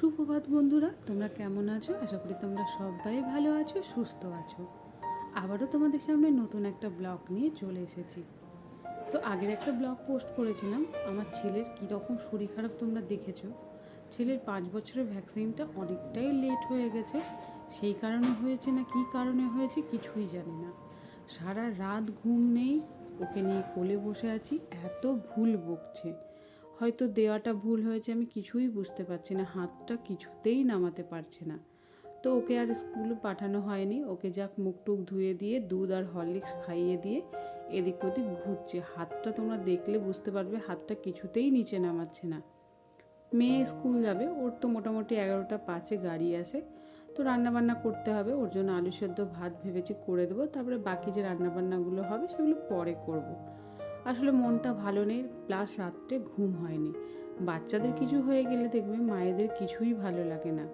সুপ্রভাত বন্ধুরা, তোমরা কেমন আছো? আশা করি তোমরা সবাই ভালো আছো, সুস্থ আছো। আবারও তোমাদের সামনে নতুন একটা ব্লগ নিয়ে চলে এসেছি। তো আগের একটা ব্লগ পোস্ট করেছিলাম, আমার ছেলের কীরকম শরীর খারাপ তোমরা দেখেছ? ছেলের পাঁচ বছরের ভ্যাকসিনটা অনেকটাই লেট হয়ে গেছে। সেই কারণে হয়েছে না, কী কারণে হয়েছে কিছুই জানি না। সারা রাত ঘুম নেই, ওকে নিয়ে কোলে বসে আছি, এত ভুল বকছে। হয়তো দেওয়াটা ভুল হয়েছে, আমি কিছুই বুঝতে পারছি না, হাতটা কিছুতেই নামাতে পারছে না। তো ওকে আর স্কুলে পাঠানো হয়নি, ওকে যাক মুখ টুক ধুয়ে দিয়ে, দুধ আর হরলিক্স খাইয়ে দিয়ে এদিক ওদিক ঘুরছে। হাতটা তোমরা দেখলে বুঝতে পারবে, হাতটা কিছুতেই নিচে নামাচ্ছে না। মেয়ে স্কুল যাবে, ওর তো মোটামুটি এগারোটা পাঁচে গাড়ি আসে তো রান্নাবান্না করতে হবে, ওর জন্য আলু সেদ্ধ ভাত ভেবেছি করে দেবো, তারপরে বাকি যে রান্নাবান্নাগুলো হবে সেগুলো পরে করব। আসলে মনটা ভালো নেই প্লাস রাত্রে ঘুম হয়নি। বাচ্চাদের কিছু হয়ে গেলে দেখবে মায়েদের কিছুই ভালো লাগে না।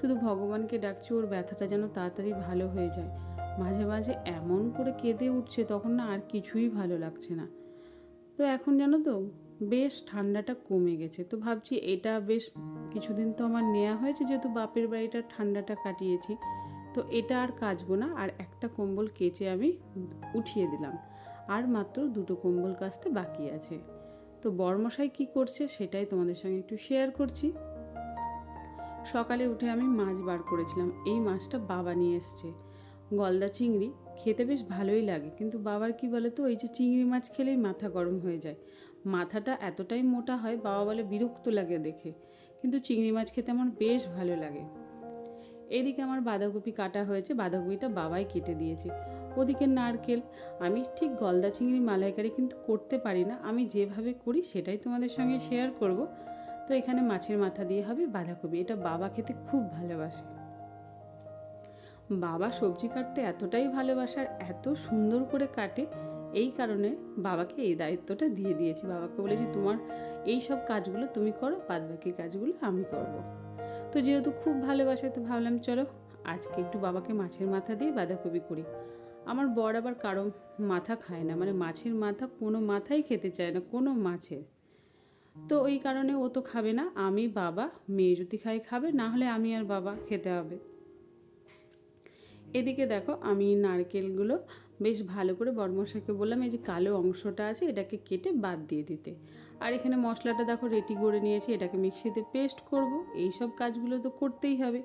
শুধু ভগবানকে ডাকছি, ওর ব্যথাটা যেন তাড়াতাড়ি ভালো হয়ে যায়। মাঝে মাঝে এমন করে কেঁদে উঠছে, তখন না আর কিছুই ভালো লাগছে না। তো এখন জানো তো, বেশ ঠান্ডাটা কমে গেছে। তো ভাবছি এটা বেশ কিছুদিন তো আমার নেওয়া হয়েছে, যেহেতু বাপের বাড়িটা ঠান্ডাটা কাটিয়েছি। তো এটা আর কাচবো না, আর একটা কম্বল কেচে আমি উঠিয়ে দিলাম। আর মাত্র দুটো কম্বল কাচতে বাকি আছে। তো বরমশাই কি করছে সেটাই তোমাদের সঙ্গে একটু শেয়ার করছি। সকালে উঠে আমি মাছ বার করেছিলাম, এই মাছটা বাবা নিয়ে এসছে। গলদা চিংড়ি, খেতে বেশ ভালোই লাগে, কিন্তু বাবার কি বলে তো ওই যে চিংড়ি মাছ খেলেই মাথা গরম হয়ে যায়। মাথাটা এতটাই মোটা হয়, বাবা বলে বিরক্ত লাগে দেখে, কিন্তু চিংড়ি মাছ খেতে আমার বেশ ভালো লাগে। এদিকে আমার বাঁধাকপি কাটা হয়েছে, বাঁধাকপিটা বাবাই কেটে দিয়েছে। ওদিকে নারকেল, আমি ঠিক গলদা চিংড়ি মালাইকারি কিন্তু করতে পারি না। আমি যেভাবে করি সেটাই তোমাদের সঙ্গে শেয়ার করব। তো এখানে মাছের মাথা দিয়ে হবে বাঁধাকপি। এটা বাবা খেতে খুব ভালোবাসে। বাবা সবজি কাটতে এতটাই ভালোবাসার এত সুন্দর করে কাটে, এই কারণে বাবাকে এই দায়িত্বটা দিয়ে দিয়েছি। বাবাকে বলেছি, তোমার এই সব কাজগুলো তুমি করো বাদ বাকি কাজগুলো আমি করব। তো যেহেতু খুব ভালোবাসে, তো ভাবলাম, চলো, আজকে একটু বাবাকে মাছের মাথা দিয়ে বাঁধাকপি করি। আমার বর আবার কারও মাথা খায় না মানে মাছের মাথা কোনো মাথাই খেতে চায় না, কোনো মাছের। তো ওই কারণে ও তো খাবে না, আমি বাবা, মেয়ে যদি খাই খাবে, না হলে আমি আর বাবা খেতে হবে। এদিকে দেখো আমি নারকেলগুলো বেশ ভালো করে বর্মশাকে বললাম, এই যে কালো অংশটা আছে, এটাকে কেটে বাদ দিয়ে দিতে। আর এখানে মশলাটা দেখো রেডি করে নিয়েছি, এটাকে মিক্সিতে পেস্ট করব এই সব কাজগুলো তো করতেই হবে।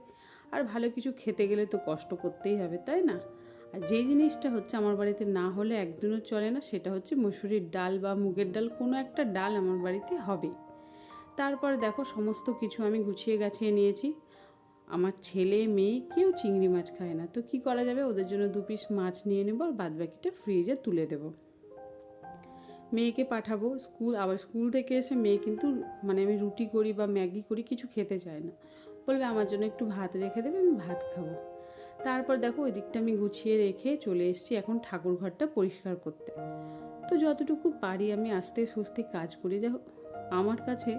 আর ভালো কিছু খেতে গেলে তো কষ্ট করতেই হবে, তাই না? আর যেই জিনিসটা হচ্ছে আমার বাড়িতে না হলে একদিনও চলে না, সেটা হচ্ছে মুসুরির ডাল বা মুগের ডাল, কোনো একটা ডাল আমার বাড়িতে হবেই তারপর দেখো সমস্ত কিছু আমি গুছিয়ে গাছিয়ে নিয়েছি। আমার ছেলে, মেয়ে কেউ চিংড়ি মাছ খায় না। তো কি করা যাবে? ওদের জন্য দু পিস মাছ নিয়ে নেব আর বাদ বাকিটা ফ্রিজে তুলে দেবো। মেয়েকে পাঠাবো স্কুল, আবার স্কুল থেকে এসে মেয়ে কিন্তু মানে আমি রুটি করি বা ম্যাগি করি, কিছু খেতে চায় না। বলবে, আমার জন্য একটু ভাত রেখে দেবে, আমি ভাত খাব। তারপর দেখো ওই দিকটা আমি গুছিয়ে রেখে চলে এসেছি এখন ঠাকুর ঘরটা পরিষ্কার করতে। তো যতটুকু পারি আমি আস্তে সুস্তে কাজ করি। দেখো, আমার কাছে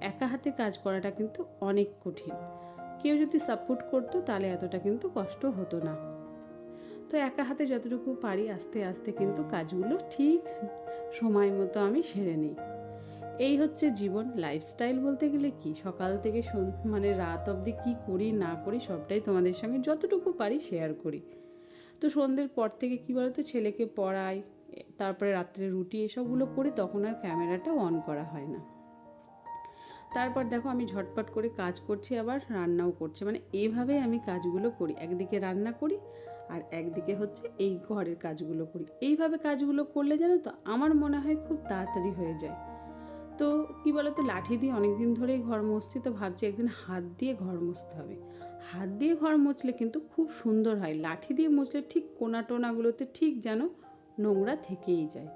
একা হাতে কাজ করাটা কিন্তু অনেক কঠিন। কেউ যদি সাপোর্ট করতো তাহলে এতটা কিন্তু কষ্ট হতো না। তো একা হাতে যতটুকু পারি আস্তে আস্তে কিন্তু কাজগুলো ঠিক সময় মতো আমি সেরে নিই। এই হচ্ছে জীবন। লাইফস্টাইল বলতে গেলে কি? সকাল থেকে মানে রাত অবধি কি করি, না করি, সবটাই তোমাদের সঙ্গে যতটুকু পারি শেয়ার করি। তো সন্ধ্যের পর থেকে কী বলতো? ছেলেকে পড়াই, তারপরে রাত্রে রুটি এসবগুলো করি তখন আর ক্যামেরাটা অন করা হয় না। তারপর দেখো আমি ঝটপট করে কাজ করছি, আবার রান্নাও করছি। মানে এইভাবেই আমি কাজগুলো করি। একদিকে রান্না করি আর একদিকে হচ্ছে এই ঘরের কাজগুলো করি। এইভাবে কাজগুলো করলে জানো তো? আমার মনে হয় খুব তাড়াতাড়ি হয়ে যায়। তো কী বলো তো লাঠি দিয়ে অনেক দিন ধরেই ঘর মুছছি, তো ভাবছি একদিন হাত দিয়ে ঘর মুছতে হবে। হাত দিয়ে ঘর মুছলে কিন্তু খুব সুন্দর হয়। লাঠি দিয়ে মুছলে ঠিক কোনা টোনাগুলোতে ঠিক যেন নোংরা থেকেই যায়।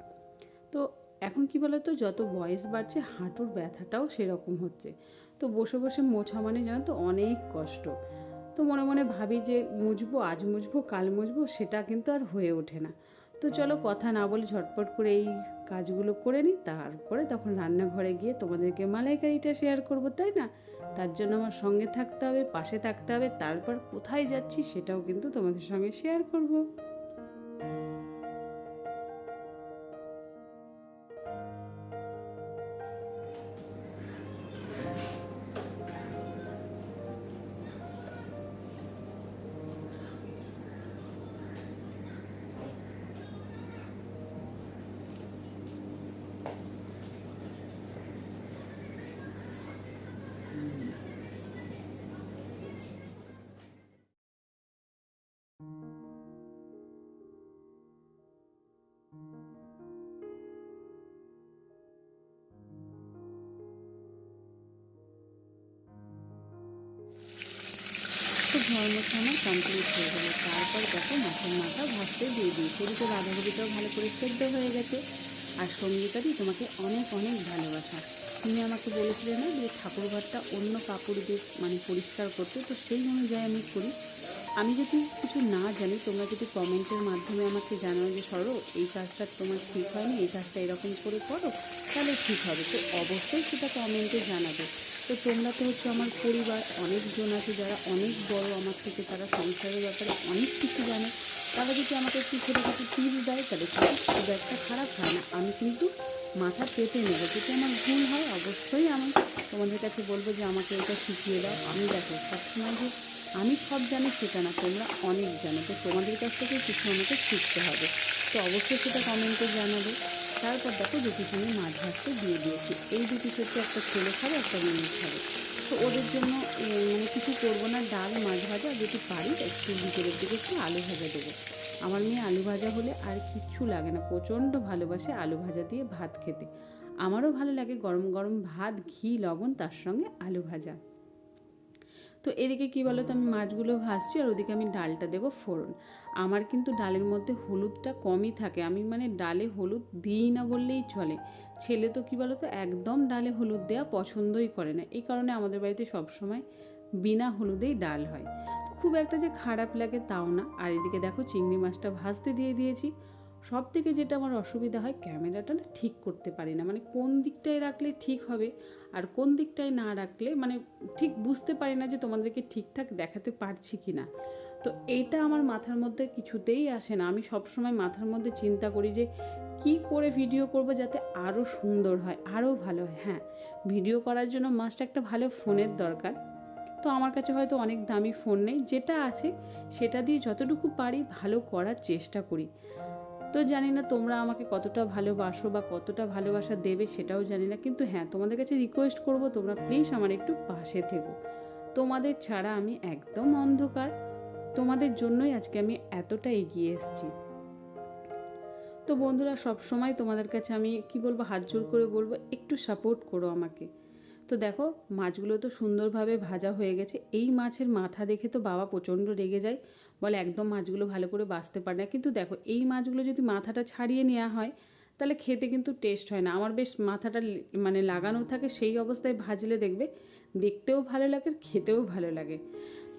তো এখন কি বলতো, যত বয়স বাড়ছে, হাঁটুর ব্যথাটাও সেরকম হচ্ছে। তো বসে বসে মোছা মানে জানো তো, অনেক কষ্ট। তো মনে মনে ভাবি যে, মুছবো, আজ মুছবো, কাল মুছবো, সেটা কিন্তু আর হয়ে ওঠে না। তো চলো কথা না বলে ঝটপট করে এই কাজগুলো করে নিই। তারপরে তখন রান্নাঘরে গিয়ে তোমাদেরকে মালাইকারিটা শেয়ার করব, তাই না? তার জন্য আমার সঙ্গে থাকতে হবে, পাশে থাকতে হবে, তারপর কোথায় যাচ্ছি সেটাও কিন্তু তোমাদের সঙ্গে শেয়ার করব। কমপ্লিট হয়ে গেলো। তারপর দেখো মাছের মাথা ভাজতে দিয়ে দিয়েছি। এদিকে বাঁধাকপিটাও ভালো করে সেদ্ধ হয়ে গেছে। আর সঙ্গীতারই তোমাকে অনেক অনেক ভালোবাসা। তুমি আমাকে বলেছিলে না যে ঠাকুর ঘরটা অন্য কাপড় দিয়ে মানে পরিষ্কার করতে? তো সেই অনুযায়ী আমি করি। আমি যদি কিছু না জানি, তোমরা যদি কমেন্টের মাধ্যমে আমাকে জানাও যে, সরো, এই কাজটা তোমার ঠিক হয়নি, এই কাজটা এরকম করে করো, তাহলে ঠিক হবে। তো অবশ্যই সেটা কমেন্টে জানাবে। তো তোমরা তো হচ্ছে আমার পরিবার, অনেকজন আছে যারা অনেক বড় আমার থেকে, তারা সংসারের ব্যাপারে অনেক কিছু জানে। তারা যদি আমাকে একটু ছোটো কিছু টিপস দেয়, তাহলে কিন্তু খুব একটা খারাপ হয় না। আমি কিন্তু মাথা পেতে নেব। যদি আমার ভুল হয়, অবশ্যই আমি তোমাদের কাছে বলব যে আমাকে এটা শিখিয়ে দাও। আমি দেখো, সবসময় যে আমি সব জানি সেটা না, তোমরা অনেক জানো। তো তোমাদের কাছ থেকে কিছু আমাকে শিখতে হবে। তো অবশ্যই সেটা কমেন্টে জানাবে। তারপর দেখো দুটিখানি মাছ ভাজতে দিয়ে দিয়েছি। এই দুটি হচ্ছে একটা ছেলে খাবে, একটা মেয়ে খাবে। তো ওদের জন্য মানে কিছু করব না, ডাল, মাছ ভাজা যদি পারি, একটু ভিতরের দিকে একটু আলু ভাজা দেবো। আমার মেয়ে আলু ভাজা হলে আর কিচ্ছু লাগে না, প্রচণ্ড ভালোবাসে আলু ভাজা দিয়ে ভাত খেতে। আমারও ভালো লাগে গরম গরম ভাত, ঘি, লবণ, তার সঙ্গে আলু ভাজা। তো এদিকে কি বলো তো আমি মাছগুলো ভাজছি, আর ওদিকে আমি ডালটা দেবো ফোড়ন। আমার কিন্তু ডালের মধ্যে হলুদটা কমই থাকে। আমি মানে ডালে হলুদ দিই না বললেই চলে। ছেলে তো কী বলো তো একদম ডালে হলুদ দেওয়া পছন্দই করে না। এই কারণে আমাদের বাড়িতে সবসময় বিনা হলুদেই ডাল হয়। তো খুব একটা যে খারাপ লাগে তাও না। আর এদিকে দেখো চিংড়ি মাছটা ভাজতে দিয়ে দিয়েছি। সব থেকে যেটা আমার অসুবিধা হয়, ক্যামেরাটা না ঠিক করতে পারি না। মানে কোন দিকটায় রাখলে ঠিক হবে আর কোন দিকটায় না রাখলে মানে ঠিক বুঝতে পারি না যে তোমাদেরকে ঠিকঠাক দেখাতে পারছি কি না তো এইটা আমার মাথার মধ্যে কিছুতেই আসে না। আমি সবসময় মাথার মধ্যে চিন্তা করি যে, কি করে ভিডিও করব যাতে আরও সুন্দর হয় আরও ভালো হয়। হ্যাঁ ভিডিও করার জন্য মাস্ট একটা ভালো ফোনের দরকার। তো আমার কাছে হয়তো অনেক দামি ফোন নেই, যেটা আছে সেটা দিয়ে যতটুকু পারি ভালো করার চেষ্টা করি। তো জানি না তোমরা আমাকে কতটা ভালোবাসো বা কতটা ভালোবাসা দেবে সেটাও জানি না। কিন্তু হ্যাঁ তোমাদের কাছে রিকোয়েস্ট করব, তোমরা প্লিজ আমার একটু পাশে থেকো। তোমাদের ছাড়া আমি একদম অন্ধকার। তোমাদের জন্যই আজকে আমি এতটা এগিয়ে এসেছি। তো বন্ধুরা সব সময় তোমাদের কাছে আমি কি বলব, হাত জোর করে বলব, একটু সাপোর্ট করো আমাকে। তো দেখো, মাছগুলো তো সুন্দরভাবে ভাজা হয়ে গেছে। এই মাছের মাথা দেখে তো বাবা প্রচণ্ড রেগে যায়, বলে একদম মাছগুলো ভালো করে বাছতে পারে না। কিন্তু দেখো, এই মাছগুলো যদি মাথাটা ছাড়িয়ে নেওয়া হয়, তাহলে খেতে কিন্তু টেস্ট হয় না। আমার বেশ মাথাটা মানে লাগানো থাকে, সেই অবস্থায় ভাজলে দেখবে, দেখতেও ভালো লাগে খেতেও ভালো লাগে।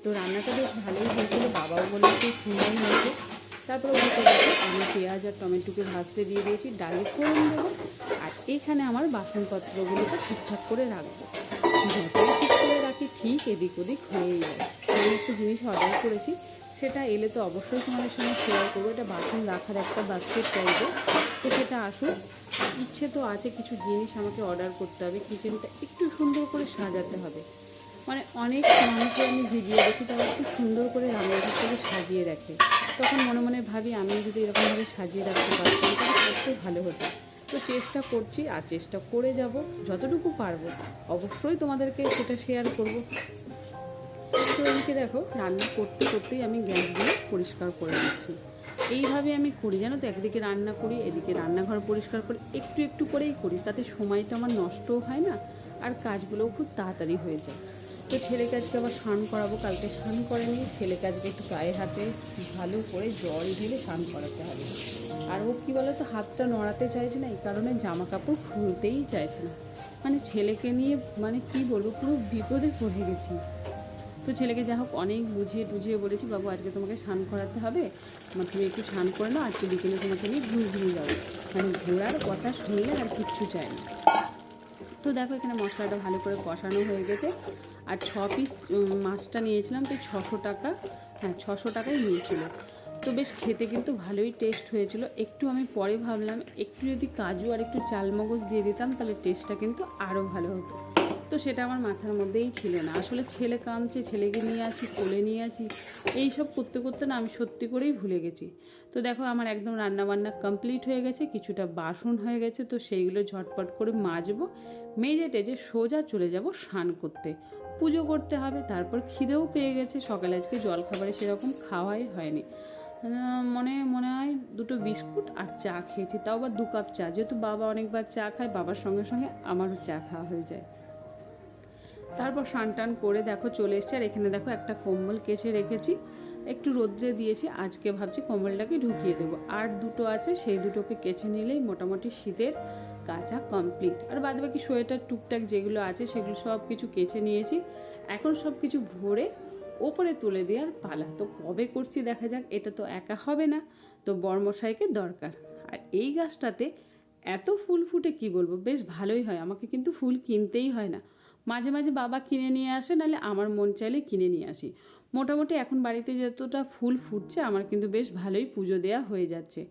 তো রান্নাটা বেশ ভালোই হয়েছিল, বাবাও বলে খুব সুন্দর হয়েছে। তারপরে দেখো আমি পেঁয়াজ আর টমেটোকে ভাজতে দিয়ে দিয়েছি, ডালে ফোড়ন দেবো, আর এখানে আমার বাসনপত্রগুলোকে ঠিকঠাক করে রাখব। যতই ঠিক করে রাখি, ঠিক এদিক ওদিক হয়েই যায়। আমি একটা জিনিস অর্ডার করেছি, সেটা এলে তো অবশ্যই তোমাদের সঙ্গে শেয়ার করব। এটা বাসন রাখার একটা বাস্কেট টাইপের তো সেটা আসুক, ইচ্ছে তো আছে কিছু জিনিস আমাকে অর্ডার করতে হবে কিচেনটা একটু সুন্দর করে সাজাতে হবে। মানে অনেক মানুষের আমি ভিডিও দেখি, তারা খুব সুন্দর করে রান্নাঘরটাকে সাজিয়ে রাখে। তখন মনে মনে ভাবি, আমি যদি এরকমভাবে সাজিয়ে রাখতে পারতাম, তাহলে অবশ্যই ভালো হতো। তো চেষ্টা করছি, আর চেষ্টা করে যাব, যতটুকু পারব। অবশ্যই তোমাদেরকে সেটা শেয়ার করব। তো এদিকে দেখো, রান্না করতে করতেই আমি গ্যাসগুলো পরিষ্কার করে দিচ্ছি এইভাবে আমি করি, জানো তো? একদিকে রান্না করি, এদিকে রান্নাঘর পরিষ্কার করি, একটু একটু করেই করি। তাতে সময়টা আমার নষ্টও হয় না, আর কাজগুলোও খুব তাড়াতাড়ি হয়ে যায়। তো ছেলেকে আজকে আবার স্নান করাবো, কালকে স্নান করেনি ছেলেকে আজকে একটু গায়ে হাতে ভালো করে জল ঢেলে স্নান করাতে হবে। আর ও কী বলো তো হাতটা নড়াতে চাইছে না, এই কারণে জামা কাপড় খুলতেই চাইছে না। মানে ছেলেকে নিয়ে মানে কি বলব, পুরো বিপদে পড়ে গেছি। তো ছেলেকে যা হোক অনেক বুঝিয়ে টুঝিয়ে বলেছি, বাবু, আজকে তোমাকে স্নান করাতে হবে। আমার তুমি একটু স্নান করে নাও, আজকে বিকেলে তোমাকে নিয়ে ঘুরে ঘুরে যাব। মানে ঘোরার কথা শুনলে আর কিচ্ছু চাই না। তো দেখো এখানে মশলাটা ভালো করে কষানো হয়ে গেছে। আর ছ পিস মাছটা নিয়েছিলাম তো ছশো টাকা। হ্যাঁ ছশো টাকাই নিয়েছিল। তো বেশ খেতে কিন্তু ভালোই টেস্ট হয়েছিল। একটু আমি পরে ভাবলাম, একটু যদি কাজু আর একটু চালমগজ দিয়ে দিতাম, তাহলে টেস্টটা কিন্তু আরও ভালো হতো। তো সেটা আমার মাথার মধ্যেই ছিল না। আসলে ছেলে কামছে, ছেলেকে নিয়ে আছি, কোলে নিয়ে আছি এই সব করতে করতে না আমি সত্যি করেই ভুলে গেছি। তো দেখো, আমার একদম রান্না বান্না কমপ্লিট হয়ে গেছে, কিছুটা বাসন হয়ে গেছে, তো সেইগুলো ঝটপট করে মাজবো। মেজে টেজে সোজা চলে যাব স্নান করতে। পুজো করতে হবে, তারপর খিদেও পেয়ে গেছে, সকালে আজকে জলখাবারে সেরকম খাওয়াই হয়নি। মনে মনে হয় দুটো বিস্কুট আর চা খেয়েছি, তাও আবার দু কাপ চা, যেহেতু বাবা অনেকবার চা খায়, বাবার সঙ্গে সঙ্গে আমারও চা খাওয়া হয়ে যায়। তারপর স্নান টান করে দেখো চলে এসছে, আর এখানে দেখো একটা কম্বল কেচে রেখেছি, একটু রোদ্রে দিয়েছি, আজকে ভাবছি কম্বলটাকে ঢুকিয়ে দেবো। আর দুটো আছে, সেই দুটোকে কেচে নিলেই মোটামুটি শীতের কাঁচা কমপ্লিট আর বাদ বাকি সোয়েটার, টুকটাক যেগুলো আছে, সেগুলো সব কিছু কেচে নিয়েছি। এখন সব কিছু ভরে ওপরে তুলে দেওয়ার পালা। তো কবে করছি দেখা যাক, এটা তো একা হবে না। তো বর্মশাইকে দরকার। আর এই গাছটাতে এত ফুল ফুটে, কি বলব, বেশ ভালোই হয়। আমাকে কিন্তু ফুল কিনতেই হয় না। মাঝে মাঝে বাবা কিনে নিয়ে আসে, নাহলে আমার মন চাইলে কিনে নিয়ে আসি। মোটামুটি এখন বাড়িতে যতটা ফুল ফুটছে, আমার কিন্তু বেশ ভালোই পুজো দেওয়া হয়ে যাচ্ছে।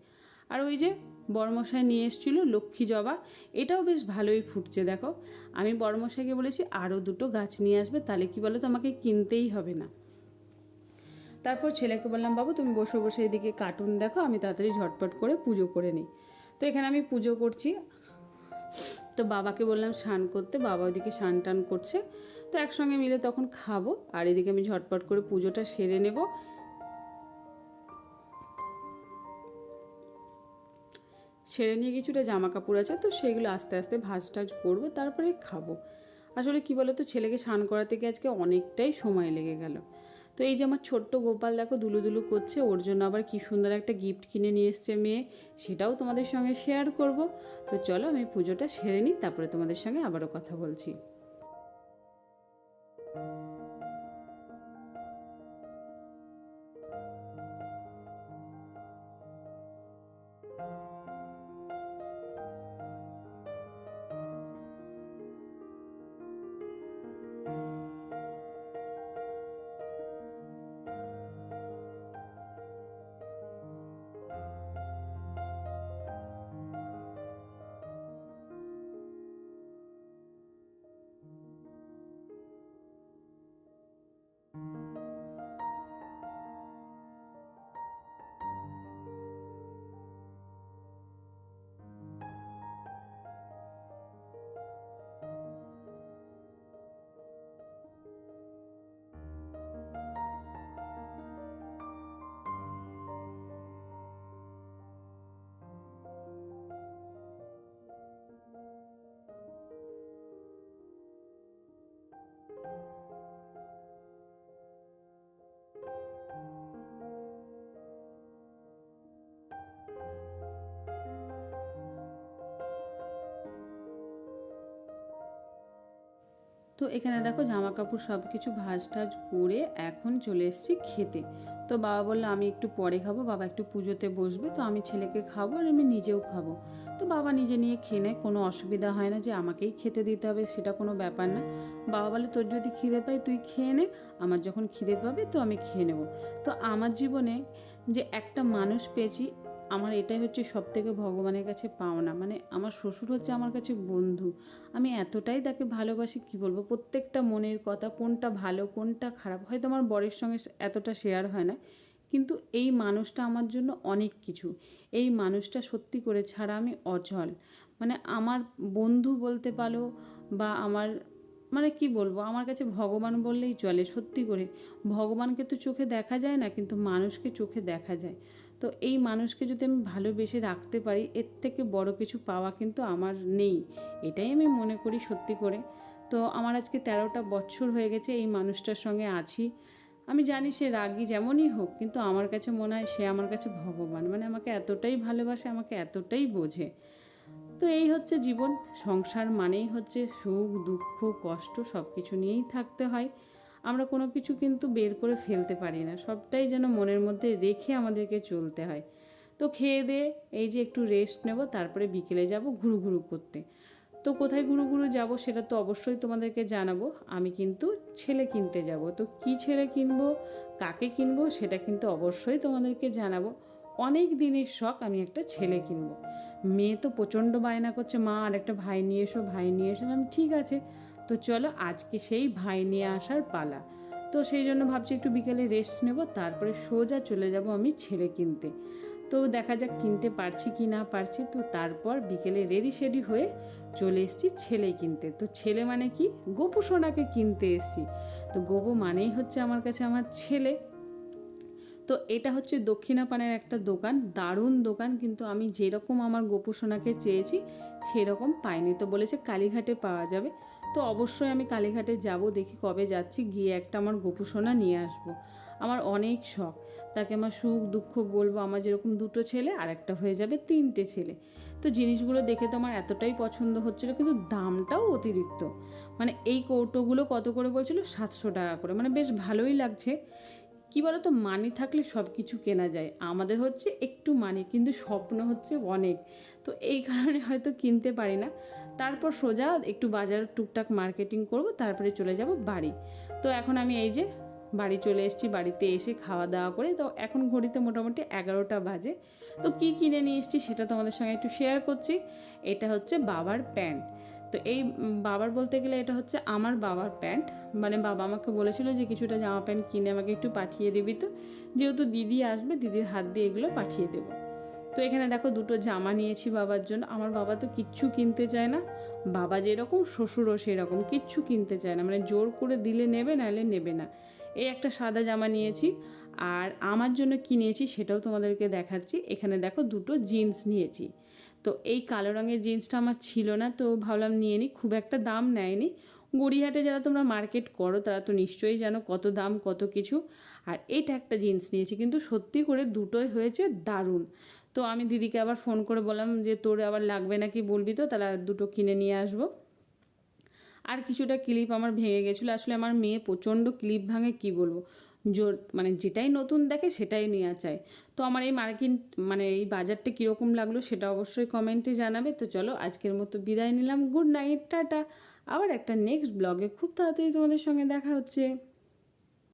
আর ওই যে বর্মশাই নিয়ে এসেছিল লক্ষ্মী জবা। এটাও বেশ ভালোই ফুটছে, দেখো। আমি বর্মশাইকে বলেছি আরও দুটো গাছ নিয়ে আসবে, তাহলে কি বলো তো, আমাকে কিনতেই হবে না। তারপর ছেলেকে বললাম, বাবু, তুমি বসে বসে, এদিকে কার্টুন দেখো, আমি তাড়াতাড়ি ঝটপট করে পুজো করে নিই। তো এখানে আমি পুজো করছি। তো বাবাকে বললাম, স্নান করতে। বাবা ওইদিকে স্নান টান করছে। তো একসঙ্গে মিলে তখন খাব, আর এদিকে আমি ঝটপট করে পুজোটা সেরে নেব। সেরে নিয়ে কিছুটা জামা কাপড় আছে, তো সেগুলো আস্তে আস্তে ভাজ টাজ করব, তারপরে খাব। আসলে কি বলো তো ছেলেকে স্নান করা থেকে আজকে অনেকটাই সময় লেগে গেল। তো এই যে আমার ছোট্ট গোপাল দেখো দুলু দুলু করছে, ওর জন্য আবার কি সুন্দর একটা গিফট কিনে নিয়ে এসছে মেয়ে, সেটাও তোমাদের সঙ্গে শেয়ার করব। তো চলো আমি পুজোটা সেরে নিই, তারপরে তোমাদের সঙ্গে আবারও কথা বলছি। তো এখানে দেখো জামা কাপড় সব কিছু ভাজ টাজ করে এখন চলে এসেছি খেতে। তো বাবা বলল, আমি একটু পরে খাব, বাবা একটু পুজোতে বসবে, তো আমি ছেলেকে খাব আর আমি নিজেও খাব। তো বাবা নিজে নিয়ে খেয়ে নেয়, কোনো অসুবিধা হয় না যে আমাকেই খেতে দিতে হবে, সেটা কোনো ব্যাপার না। বাবা বলে, তোর যদি খিদে পাই তুই খেয়ে নে, আমার যখন খিদে পাবে তো আমি খেয়ে নেব। তো আমার জীবনে যে একটা মানুষ পেয়েছি আমার এটাই হচ্ছে সব থেকে ভগবানের কাছে পাওনা। মানে আমার শ্বশুর হচ্ছে আমার কাছে বন্ধু। আমি এতটাই তাকে ভালোবাসি, কি বলব? প্রত্যেকটা মনের কথা, কোনটা ভালো, কোনটা খারাপ, হয়তো আমার বরের সঙ্গে এতটা শেয়ার হয় না। কিন্তু এই মানুষটা আমার জন্য অনেক কিছু। এই মানুষটা সত্যি করে ছাড়া আমি অচল। মানে আমার বন্ধু বলতে পারো বা আমার মানে কি বলব? আমার কাছে ভগবান বললেই চলে সত্যি করে। ভগবানকে তো চোখে দেখা যায় না, কিন্তু মানুষকে চোখে দেখা যায়। তো এই মানুষকে যদি আমি ভালোবেসে রাখতে পারি, এর থেকে বড় কিছু পাওয়া কিন্তু আমার নেই। এটাই আমি মনে করি সত্যি করে। তো আমার আজকে তেরোটা বছর হয়ে গেছে এই মানুষটার সঙ্গে আছি। আমি জানি সে রাগী যেমনই হোক, কিন্তু আমার কাছে মনে হয় সে আমার কাছে ভগবান। মানে আমাকে এতটাই ভালোবাসে, আমাকে এতটাই বোঝে। তো এই হচ্ছে জীবন। সংসার মানেই হচ্ছে সুখ, দুঃখ, কষ্ট সব কিছু নিয়েই থাকতে হয়। আমরা কোনো কিছু কিন্তু বের করে ফেলতে পারি না। সবটাই যেন মনের মধ্যে রেখে আমাদেরকে চলতে হয়। তো খেয়ে দিয়ে এই যে একটু রেস্ট নেব, তারপরে বিকেলে যাব ঘুরু ঘুরু করতে। তো কোথায় ঘুরু ঘুরু যাব সেটা তো অবশ্যই তোমাদেরকে জানাব। আমি কিন্তু ছেলে কিনতে যাব। তো কি ছেলে কিনবো, কাকে কিনবো সেটা কিন্তু অবশ্যই তোমাদেরকে জানাব। অনেক দিনের শখ আমি একটা ছেলে কিনবো। মেয়ে তো প্রচণ্ড বায়না করছে, মা আর একটা ভাই নিয়ে এসো, ভাই নিয়ে এসো। আমি ঠিক আছে। তো চলো আজকে সেই ভাই নিয়ে আসার পালা। তো সেই জন্য ভাবছি একটু বিকেলে রেস্ট নেব, তারপরে সোজা চলে যাব আমি ছেলে কিনতে। তো দেখা যাক কিনতে পারছি কি না পারছি, তো তারপর বিকেলে রেডি সেডি হয়ে চলে এসেছি ছেলে কিনতে। তো ছেলে মানে কি? গোপু সোনাকে কিনতে এসেছি। তো গোপু মানেই হচ্ছে আমার কাছে আমার ছেলে। তো এটা হচ্ছে দক্ষিণাপানের একটা দোকান, দারুণ দোকান, কিন্তু আমি যেরকম আমার গোপু সোনাকে চেয়েছি, সেরকম পাইনি। তো বলেছে কালীঘাটে পাওয়া যাবে। তো অবশ্যই আমি কালীঘাটে যাব, দেখি কবে যাচ্ছি, গিয়ে একটা আমার গোপুসোনা নিয়ে আসব। আমার অনেক শখ। তাকে আমার সুখ দুঃখ বলব, আমার যেরকম দুটো ছেলে আর একটা হয়ে যাবে তিনটে ছেলে। তো জিনিসগুলো দেখে তো আমার এতটাই পছন্দ হচ্ছিল, কিন্তু দামটাও অতিরিক্ত। মানে এই কৌটোগুলো কত করে বলছিল? সাতশো টাকা করে। মানে বেশ ভালোই লাগছে। কি বলতো? মানি থাকলে সব কিছু কেনা যায়। আমাদের হচ্ছে একটু মানি, কিন্তু স্বপ্ন হচ্ছে অনেক। তো এই কারণে হয়তো কিনতে পারি না। তারপর সোজা একটু বাজার টুকটাক মার্কেটিং করব, তারপরে চলে যাব বাড়ি। তো এখন আমি এই যে বাড়ি চলে এসেছি, বাড়িতে এসে খাওয়া দাওয়া করে, তো এখন ঘড়িতে মোটামুটি এগারোটা বাজে। তো কি কিনে নিয়ে এসেছি সেটা তোমাদের সঙ্গে একটু শেয়ার করছি। এটা হচ্ছে বাবার প্যান্ট। তো এই বাবার বলতে গেলে এটা হচ্ছে আমার বাবার প্যান্ট। মানে বাবা আমাকে বলেছিল যে কিছুটা জামা প্যান্ট কিনে আমাকে একটু পাঠিয়ে দিবি তো। যেহেতু দিদি আসবে, দিদির হাত দিয়ে এগুলো পাঠিয়ে দেবো। তো এখানে দেখো দুটো জামা নিয়েছি বাবার জন্য। আমার বাবা তো কিচ্ছু কিনতে চায় না। বাবা যেরকম, শ্বশুরও সেরকম, কিচ্ছু কিনতে চায় না। মানে জোর করে দিলে নেবে, নাহলে নেবে না। এই একটা সাদা জামা নিয়েছি। আর আমার জন্য কি নিয়েছি সেটাও তোমাদেরকে দেখাচ্ছি। এখানে দেখো দুটো জিন্স নিয়েছি। তো এই কালো রঙের জিন্সটা আমার ছিল না, তো ভাবলাম নিয়ে নিই। খুব একটা দাম নেয়নি। গড়িয়াহাটে যারা তোমরা মার্কেট করো, তারা তো নিশ্চয়ই জানো কত দাম, কত কিছু। আর এটা একটা জিন্স নিয়েছি, কিন্তু সত্যি করে দুটোই হয়েছে দারুণ। তো আমি দিদিকে আবার ফোন করে বললাম যে, তোর আবার লাগবে নাকি বলবি তো? তাহলে আর দুটো কিনে নিয়ে আসব। আর কিছুটা ক্লিপ আমার ভেঙে গেছিল। আসলে আমার মেয়ে প্রচণ্ড ক্লিপ ভাঙে, কি বলব? জোর মানে যেটাই নতুন দেখে সেটাই নেওয়া চায় তো আমার এই মার্কিন মানে এই বাজারটা কীরকম লাগল সেটা অবশ্যই কমেন্টে জানাবে। তো চলো, আজকের মতো বিদায় নিলাম। Good night, tata. আবার একটা নেক্সট ব্লগে খুব তাড়াতাড়ি তোমাদের সঙ্গে দেখা হচ্ছে।